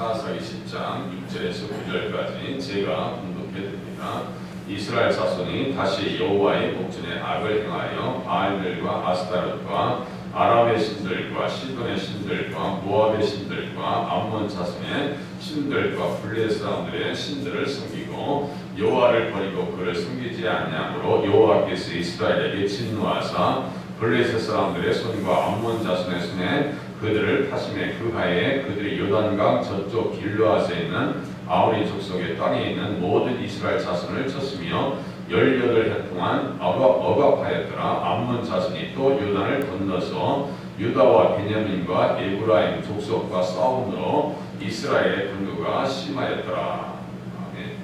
사사기 10장 6절에서 9절까지 제가 분독해 드립니다. 이스라엘 자손이 다시 여호와의 목전에 악을 행하여 바알들과 아스타롯과 아람의 신들과 시돈의 신들과 모압의 신들과 암몬 자손의 신들과 블레 사람들의 신들을 섬기고 여호와를 버리고 그를 섬기지 아니하므로 여호와께서 이스라엘에게 진노하사 블레셋 사람들의 손과 암몬 자손의 손에 그들을 파심해 그 하에 그들이 요단강 저쪽 길르앗에 있는 아우리 족속의 땅에 있는 모든 이스라엘 자손을 쳤으며 18해 동안 억압, 억압하였더라. 암몬 자손이 또 요단을 건너서 유다와 베냐민과 에브라임 족속과 싸움으로 이스라엘의 분노가 심하였더라. 아멘.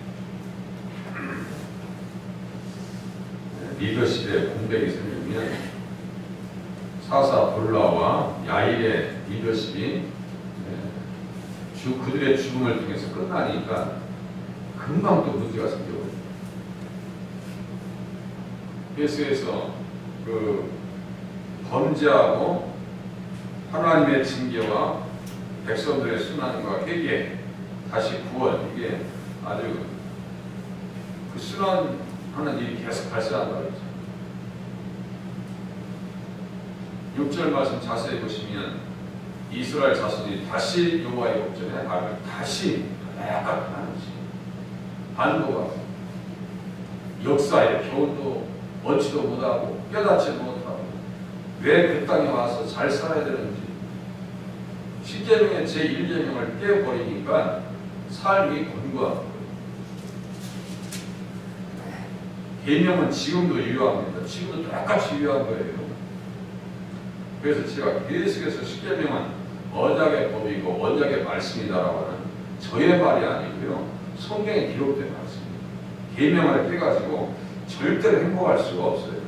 리더십의 공백이 생기면 사사 볼라와 야일의 리더십이 예, 주 그들의 죽음을 통해서 끝나니까 금방 또 문제가 생겨버려요. 예수에서 그 범죄하고 하나님의 징계와 백성들의 순환과 회개, 다시 구원 이게 아주 그 순환하는 일이 계속 발생한다고 했죠. 6절 말씀 자세히 보시면 이스라엘 자손이 다시 여호와의 목전에 악을 다시 약간 하는 것이 반도가 역사의 교훈도 얻지도 못하고 깨닫지 못하고 왜 그 땅에 와서 잘 살아야 되는지 십계명의 제1계명을 깨버리니까 삶이 거예요. 계명은 지금도 유효합니다. 지금도 똑같이 유효한 거예요. 그래서 제가 계속해서 십계명은 언약의 법이고 언약의 말씀이다라고 하는 저의 말이 아니고요. 성경에 기록된 말씀입니다. 계명을 깨가지고 절대로 행복할 수가 없어요.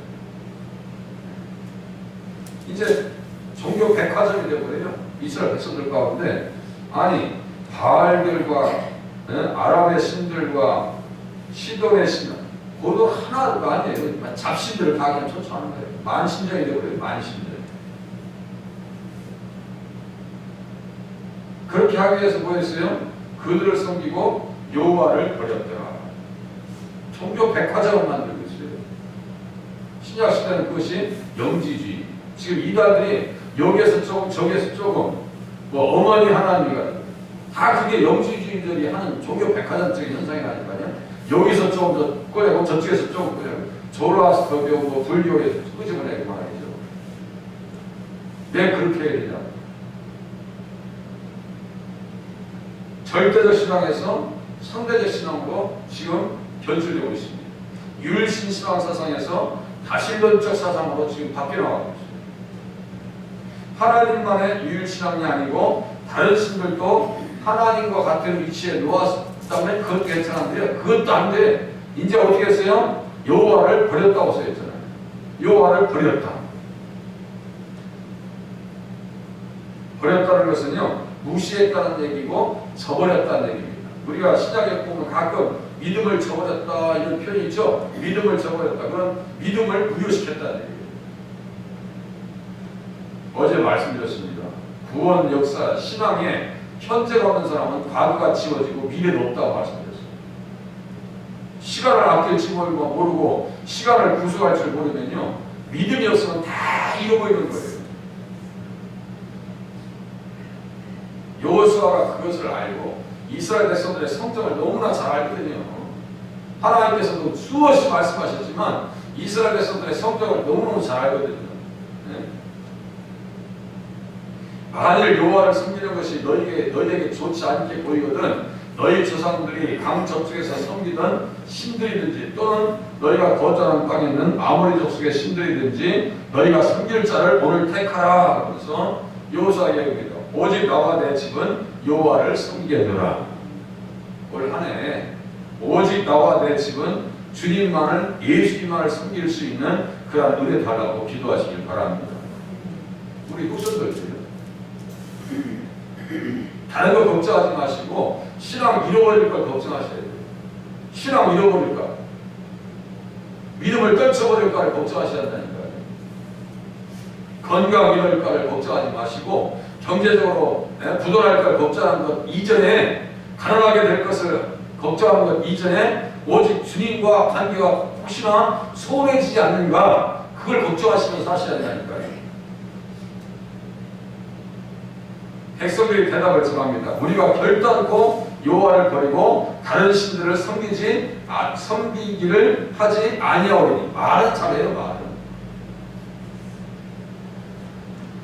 이제 종교 백화점이 되어버려요. 이스라엘 백성들 가운데 아니 바알들과 예? 아람의 신들과 시돈의 신 그도 하나가 아니에요. 잡신들을 다 그냥 쫓아하는 거예요. 만신정이 되어버려요. 만신정. 그렇게 하기 위해서 뭐 했어요? 그들을 섬기고 여호와를 버렸더라. 종교 백화점을 만들고 있어요. 신약 시대는 그것이 영지주의. 지금 이단들이 여기에서 조금 저기에서 조금 뭐 어머니 하나님이가 다 그게 영지주의들이 하는 종교 백화점적인 현상이라니까요. 여기서 조금 더 꺼내고 저쪽에서 조금 꺼내고 조로아스터교 뭐 불교에서 끄집어내고 말이죠. 왜 그렇게 해야 되냐? 절대적 신앙에서 상대적 신앙으로 지금 변질되고 있습니다. 율신 신앙 사상에서 다신론적 사상으로 지금 바뀌어 나가고 있습니다. 하나님만의 유일 신앙이 아니고 다른 신들도 하나님과 같은 위치에 놓았다면 그것도 괜찮은데요. 그것도 안 돼. 이제 어떻게 했어요? 여호와를 버렸다고 써있잖아요. 여호와를 버렸다. 버렸다는 것은요 무시했다는 얘기고 저버렸다는 얘기입니다. 우리가 신약에 보면 가끔 믿음을 저버렸다 이런 표현이 있죠. 믿음을 저버렸다. 그런 믿음을 무효시켰다는 얘기예요. 어제 말씀드렸습니다. 구원 역사 신앙에 현재가 없는 사람은 과거가 지워지고 미래는 없다고 말씀드렸어요. 시간을 아낄 줄 모르고 모르고 시간을 구속할 줄 모르면요 믿음이 없으면 다 잃어버리는 거예요. 여호수아가 그것을 알고 이스라엘 백성들의 성정을 너무나 잘 알거든요. 하나님께서도 수없이 말씀하셨지만 이스라엘 백성들의 성정을 너무너무 잘 알거든요. 네? 만일 여호와를 섬기는 것이 너희에게 너희에게 좋지 않게 보이거든 너희 조상들이 강 저쪽에서 섬기던 신들이든지 또는 너희가 거주하는 땅에 있는 아모리 족속의 신들이든지 너희가 섬길 자를 오늘 택하라 하면서 여호수아 얘기합니다. 오직 나와 내 집은 여호와를 섬기노라. 올 한해 오직 나와 내 집은 주님만을 예수님만을 섬길 수 있는 그런 은혜 달라고 기도하시길 바랍니다. 우리 후손들도요. 다른 거 걱정하지 마시고 신앙 잃어버릴 걸 걱정하셔야 돼요. 신앙 잃어버릴까? 믿음을 떨쳐버릴까를 걱정하셔야 한다니까요. 건강 잃을까를 걱정하지 마시고 경제적으로 예, 부도날 걸 걱정하는 것 이전에 가난하게 될 것을 걱정하는 것 이전에 오직 주님과 관계가 혹시나 소원해지지 않는가 그걸 걱정하시면서 하셔야 된다니까요. 백성들이 대답을 전합니다. 우리가 결단코 여호와를 버리고 다른 신들을 섬기지 아, 섬기기를 하지 아니하오니 말은 잘해요 말은.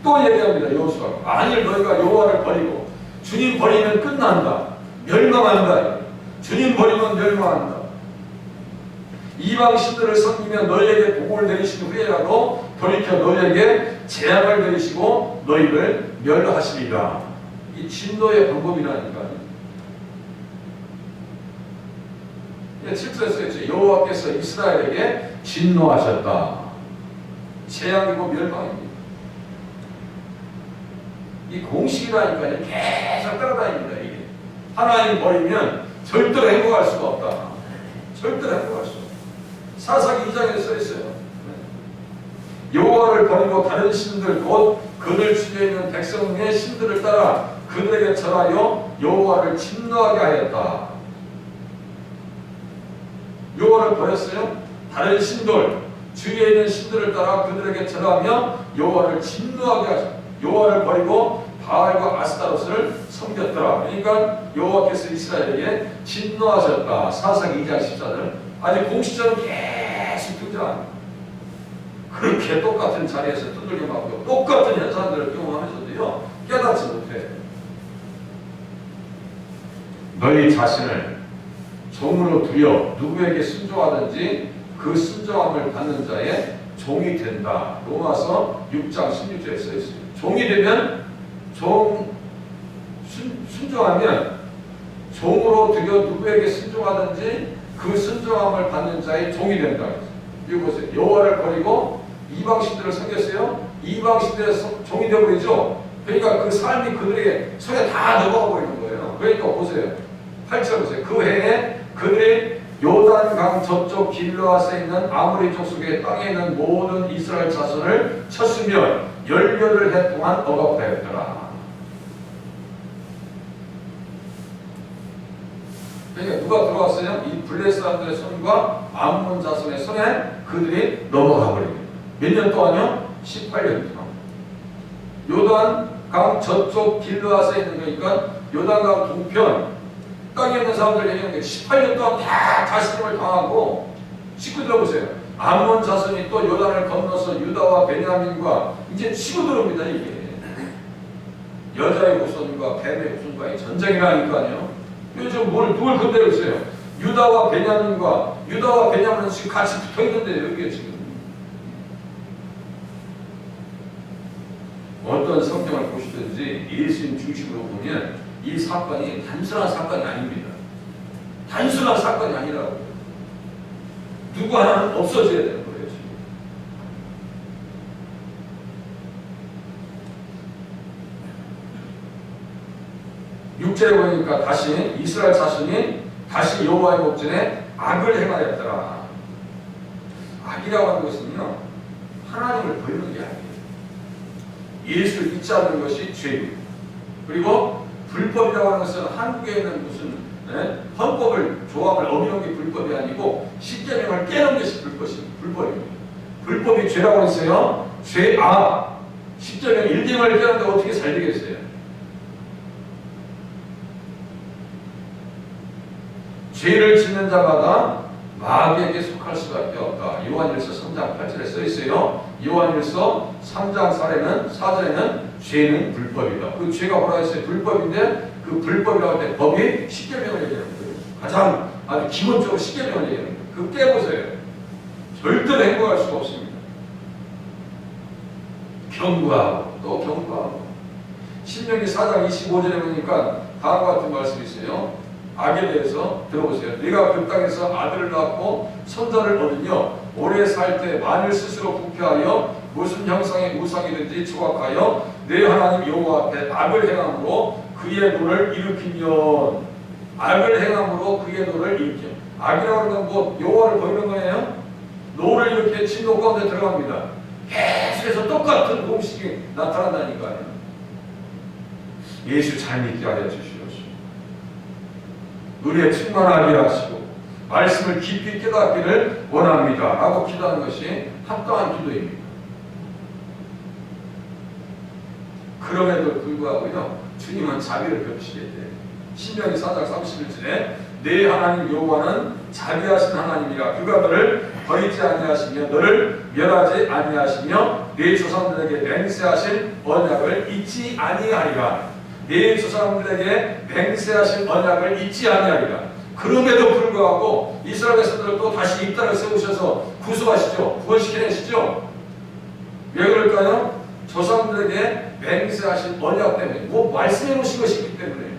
또 얘기합니다 여호수아. 만일 너희가 여호와를 버리고 주님 버리면 끝난다. 멸망한다. 주님 버리면 멸망한다. 이방 신들을 섬기면 너희에게 복을 내리신 후에라도 돌이켜 너희에게 재앙을 내리시고 너희를 멸하시리라. 이 진노의 방법이라니까요. 예, 7절에 써있죠. 여호와께서 이스라엘에게 진노하셨다. 재앙이고 멸망입니다. 이 공식이라니까요. 계속 따라다닙니다. 이게 하나님 버리면 절대로 행복할 수가 없다. 절대로 행복할 수 없다. 사사기 2장에 써 있어요. 여호와를 버리고 다른 신들 곧 그들 중에 있는 백성의 신들을 따라 그들에게 절하여 여호와를 진노하게 하였다. 여호와를 버렸어요. 다른 신들 주위에 있는 신들을 따라 그들에게 절하며 여호와를 진노하게 하셨다. 여호와를 버리고 바알과 아스타로스를 섬겼더라. 그러니까 여호와께서 이스라엘에게 진노하셨다. 사사기 2장 14절. 아니 공식적으로 계속 등장합니다. 그렇게 똑같은 자리에서 두들겨 맞고 똑같은 현상들을 경험하면서도요 깨닫지 못해. 너희 자신을 종으로 두려 누구에게 순종하든지 그 순종함을 받는 자의 종이 된다. 로마서 6장 16절에 써 있어요. 종이 되면 종 순, 순종하면 종으로 두려 누구에게 순종하든지 그 순종함을 받는 자의 종이 된다. 이거 보세요. 여호와를 버리고 이방 신들을 섬겼어요. 이방 신들의 종이 되어버리죠. 그러니까 그 삶이 그들에게 손에 다 넘어가 버리는 거예요. 그러니까 보세요. 8절 보세요. 그 해에 그들이 요단강 저쪽 길르앗에 있는 아모리 족속의 땅에 있는 모든 이스라엘 자손을 쳤으며 열여덟 해 동안 억압하였더라. 그러니까 누가 들어왔어요? 이 블레 사람들의 손과 암몬 자손의 손에 그들이 넘어가 버립니다. 몇년 동안요? 18년 동안. 요단 강 저쪽 길르앗에 있는 거니까 요단 강 동편 땅에 있는 사람들 얘기하는 게 18년 동안 다 다스림을 당하고 식구 들어보세요. 암몬 자손이 또 요단을 건너서 유다와 베냐민과 이제 치고 들어옵니다 이게. 여자의 후손과 뱀의 후손과의 전쟁이라니까요. 요즘 뭘 누굴 건드려 있어요? 유다와 베냐민과 유다와 베냐민은 지금 같이 붙어 있는데 여기에 지금 어떤 성경을 보시든지 예수님 중심으로 보면 이 사건이 단순한 사건이 아닙니다. 단순한 사건이 아니라고. 누구 하나는 없어져야 거예요. 지금. 육체에 보니까 다시 이스라엘 자신이 다시 여호와의 목전에 악을 행하였더라. 악이라고 하는 것은요 하나님을 버리는 게 아니에요. 예수를 믿지 않는 것이 죄입니다. 그리고 불법이라고 하는 것은 한국에는 무슨 예? 헌법을 조합을 어기는 게 불법이 아니고 십계명을 깨는 것이 불법이, 불법입니다. 불법이 죄라고 했어요. 죄, 아, 십계명 일개명을 깨는데 어떻게 잘 되겠어요? 죄를 짓는 자마다 마귀에게 속할 수밖에 없다. 요한일서 3장 8절에 써 있어요. 요한일서 3장 4절에는 4절에는 죄는 불법이다. 그 죄가 뭐라 했어요? 불법인데 그 불법이라고 할 때 법이 십계명을 얘기하는 거예요. 가장 아주 기본적으로 십계명을 얘기하는 거예요. 그 깨보세요. 절대로 행복할 수가 없습니다. 경고하고 또 경고하고 신명기 4장 25절에 보니까 다음과 같은 말씀이 있어요. 악에 대해서 들어보세요. 네가 그 땅에서 아들을 낳고 손자를 얻으며 오래 살 때 만일 스스로 부패하여 무슨 형상의 우상이든지 조각하여 내 하나님 여호와 앞에 악을 행함으로 그의 노를 일으키면 악을 행함으로 그의 노를 일으켜 악이라고 하는 건뭐 여호와를 버리는 거예요? 노를 이렇게 진노 가운데 들어갑니다. 계속해서 똑같은 공식이 나타난다니까요. 예수 잘 믿게 하여 주시옵소서. 은혜 충만하게 하시고 말씀을 깊이 깨닫기를 원합니다. 라고 기도하는 것이 합당한 기도입니다. 그럼에도 불구하고요. 주님은 자비를 베푸시게 돼. 신명기 4장 31절에 내 하나님 여호와는 자비하신 하나님이라 그가 너를 버리지 아니하시며 너를 멸하지 아니하시며 내 조상들에게 맹세하신 언약을 잊지 아니하리라. 내 조상들에게 맹세하신 언약을 잊지 아니하리라. 그럼에도 불구하고 이스라엘 백성들을 또 다시 입단을 세우셔서 구속하시죠. 구원시켜내시죠. 왜 그럴까요? 조상들에게 맹세하신 언약 때문에 뭐 말씀해 놓으신 것이기 때문에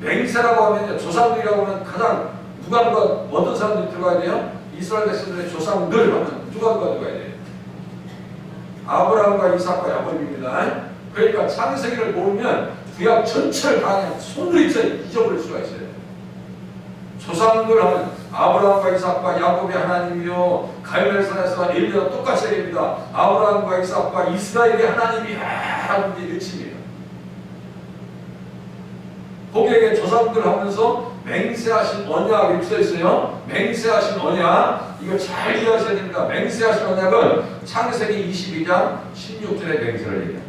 맹세라고 하면 조상들이라고 하면 가장 누가 누가 어떤 사람들이 들어가야 돼요? 이스라엘 백성들의 조상들 누가 누가 들어가야 돼요? 아브라함과 이삭과 야곱입니다. 그러니까 창세기를 모르면 구약 전체를 다 손으로 잊어버릴 수가 있어요. 조상들 하면 아브라함과 이삭과 야곱의 하나님이요 갈멜산에서 엘리야 똑같이 얘기합니다. 아브라함과 이삭과 이스라엘의 하나님이 하나님이 외칩니다. 거기에 조상들 하면서 맹세하신 언약 이렇게 써 있어요. 맹세하신 언약 이거 잘 이해하셔야 됩니다. 맹세하신 언약은 창세기 22장 16절의 맹세를 얘기합니다.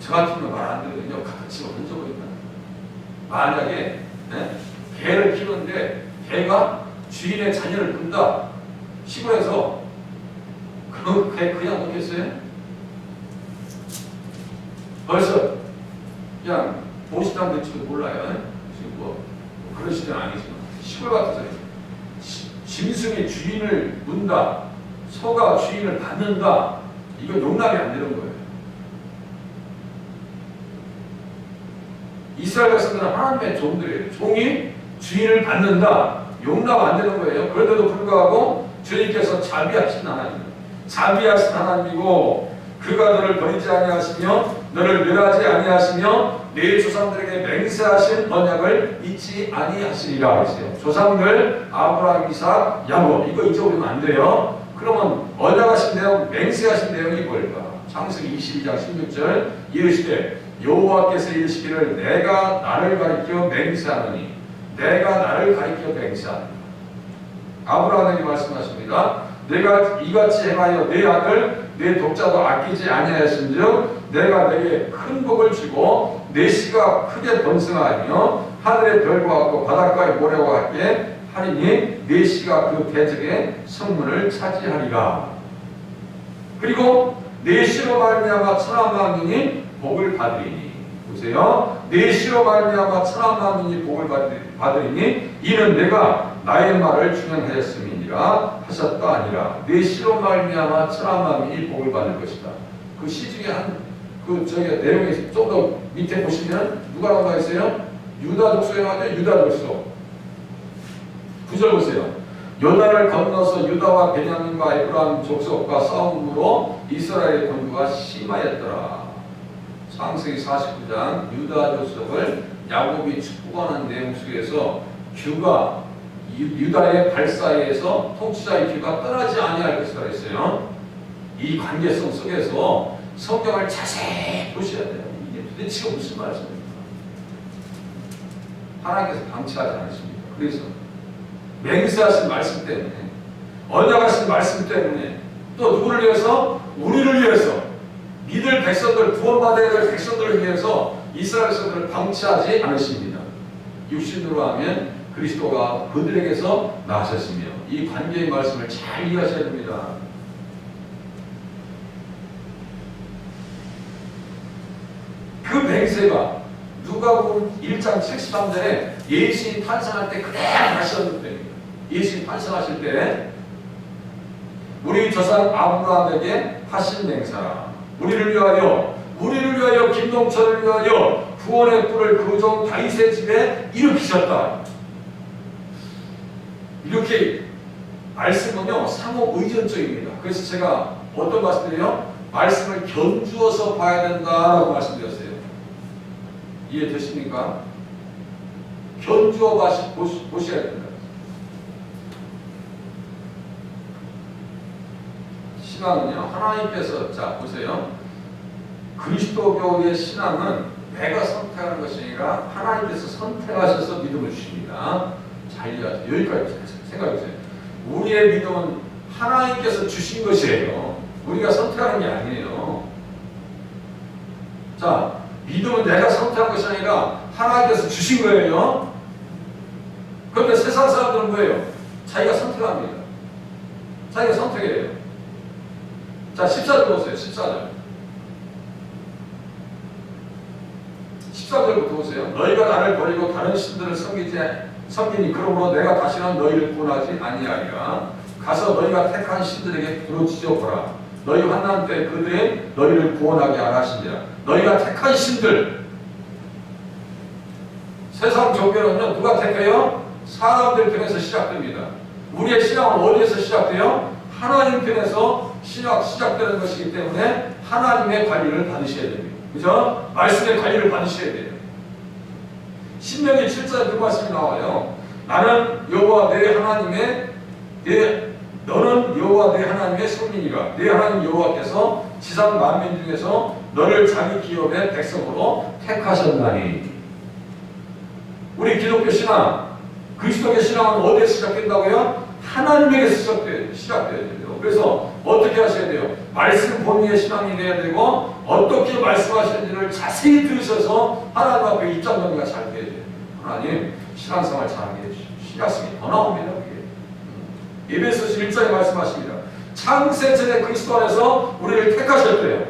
저 같으면 말안 되거든요. 같이 던져버린다. 만약에 네? 개를 키우는데 개가 주인의 자녀를 둔다. 시골에서 그개 그냥 놓겠어요? 벌써 그냥 보시당 될지도 몰라요. 지금 뭐 그런 시대는 아니지만 시골 같아서 지- 짐승의 주인을 문다. 소가 주인을 받는다. 이거 용납이 안 되는 거예요. 이스라엘 백성들은 하나님의 종들이에요. 종이 주인을 받는다. 용납 안 되는 거예요. 그런데도 불구하고 주님께서 자비하신 하나님, 자비하신 하나님이고 그가 너를 버리지 아니하시며 너를 멸하지 아니하시며 내 조상들에게 맹세하신 언약을 잊지 아니하시리라 했어요. 조상들 아브라함, 이삭, 야곱 이거 잊어버리면 안 돼요. 그러면 언약하신 내용, 맹세하신 내용이 뭘까? 창세기 22장 16절 이르시되 여호와께서 이르시기를 내가 나를 가리켜 맹세하노니 내가 나를 가리켜 맹세하노니 아브라함에게 말씀하십니다. 내가 이같이 행하여 내 아들 내 독자도 아끼지 아니하였은즉 내가 내게 큰 복을 주고 내 씨가 크게 번성하며 하늘의 별과 같고 바닷가의 모래와 같게 하리니 내 씨가 그 대적의 성문을 차지하리라. 그리고 내 씨로 말미암아 천한 만민이 복을 받으리니 보세요. 내 씨로 말미암아 만민이 복을 받으- 받으리니 이는 내가 나의 말을 준행하였음이니라 하셨다 아니라 내 씨로 말미암아 만민이 복을 받을 것이다. 그 시 중에 한그 저기 내용이 좀 더 밑에 보시면 누가 나와 있어요? 유다 족속에 나와요. 유다 족속. 구절 보세요. 요단을 건너서 유다와 베냐민과 에브라임 족속과 싸움으로 이스라엘의 권부가 심하였더라. 창세기 49장 유다 족속을 야곱이 축복하는 내용 속에서 규가 유- 유다의 발사에서 통치자의 규가 떠나지 아니할 것이라 했어요. 이 관계성 속에서 성경을 자세히 보셔야 돼요. 이게 도대체 무슨 말씀입니까? 하나님께서 방치하지 않으십니까? 그래서 맹세하신 말씀 때문에 언약하신 말씀 때문에 또 누구를 위해서 우리를 위해서 믿을 백성들 구원받아야 될 백성들을 위해서 이스라엘 백성들을 방치하지 않으십니다. 육신으로 하면 그리스도가 그들에게서 나셨으며 이 관계의 말씀을 잘 이해하셔야 됩니다. 그 맹세가 누가복음 1장 73절에 예수님 탄생할 때 그대로 하셨는데 예수님 탄생하실 때 우리 조상 아브라함에게 하신 맹세라 우리를 위하여 우리를 위하여 김동철을 위하여 구원의 뿔을 그종 다윗의 집에 일으키셨다 이렇게 말씀은요 상호 의존적입니다 그래서 제가 어떤 말씀드려요? 말씀을 견주어서 봐야 된다라고 말씀드렸어요 이해되십니까? 견주어 보시, 보셔야 됩니다. 신앙은요, 하나님께서, 자, 보세요. 그리스도교의 신앙은 내가 선택하는 것이 아니라 하나님께서 선택하셔서 믿음을 주십니다. 잘 이해하세요. 여기까지 생각해보세요. 우리의 믿음은 하나님께서 주신 것이에요. 우리가 선택하는 게 아니에요. 자, 믿음은 내가 선택한 것이 아니라 하나님께서 주신 거예요. 그런데 세상 사람들은 뭐예요? 자기가 선택합니다. 자기가 선택해요. 자, 14절 보세요. 14절. 13절부터 보세요. 너희가 나를 버리고 다른 신들을 섬기지 섬기니 그러므로 내가 다시는 너희를 구원하지 아니하리라. 가서 너희가 택한 신들에게 부르짖어 보라. 너희 환난 때 그들이 너희를 구원하게 안 하신지라. 너희가 택한 신들. 세상 종교는요 누가 택해요? 사람들 편에서 시작됩니다. 우리의 신앙은 어디에서 시작돼요? 하나님 편에서 신학 시작되는 것이기 때문에 하나님의 관리를 받으셔야 됩니다. 그죠? 말씀의 관리를 받으셔야 돼요. 신명기 7절에 그 말씀이 나와요. 나는 여호와 내 하나님의 내 너는 여호와 내 하나님의 손님이라. 내 하나님 여호와께서 지상 만민 중에서 너를 자기 기업의 백성으로 택하셨나니. 우리 기독교 신앙, 그리스도의 신앙은 어디에서 시작된다고요? 하나님에게서 시작돼, 시작돼야 돼요. 그래서 어떻게 하셔야 돼요? 말씀 본위의 신앙이 돼야 되고 어떻게 말씀하시는지를 자세히 들으셔서 하나님 앞에 입장 정리가 잘 돼야 돼요. 하나님 신앙생활 잘하게. 신약성이 더 나옵니다. 그게. 예배소서 1장에 말씀하십니다. 창세 전에 그리스도 안에서 우리를 택하셨대요.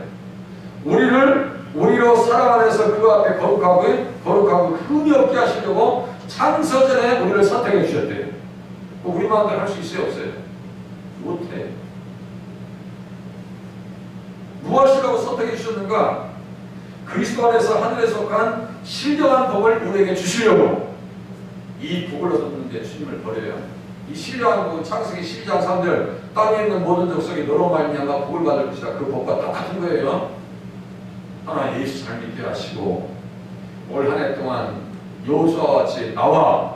우리를 우리로 사랑 안에서 그 앞에 거룩하고 거룩하고 흠이 없게 하시려고 창세 전에 우리를 선택해 주셨대요. 뭐 우리 마음대로 할 수 있어요 없어요? 못해. 무엇이라고 선택해 주셨는가? 그리스도 안에서 하늘에 속한 신령한 복을 우리에게 주시려고 이 복을 얻었는데 주님을 버려요. 이 신령한 복은 창세기 12장 3절 땅에 있는 모든 족속이 너로 말미암아 복을 받을 것이다. 그 복과 똑같은 거예요. 하나 예수 잘 믿게 하시고 올 한 해 동안 여호수아와 같이 나와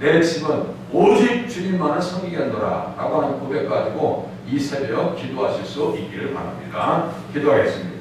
내 집은 오직 주님만을 섬기게 한노라 라고 하는 고백 가지고 이 새벽 기도하실 수 있기를 바랍니다. 기도하겠습니다.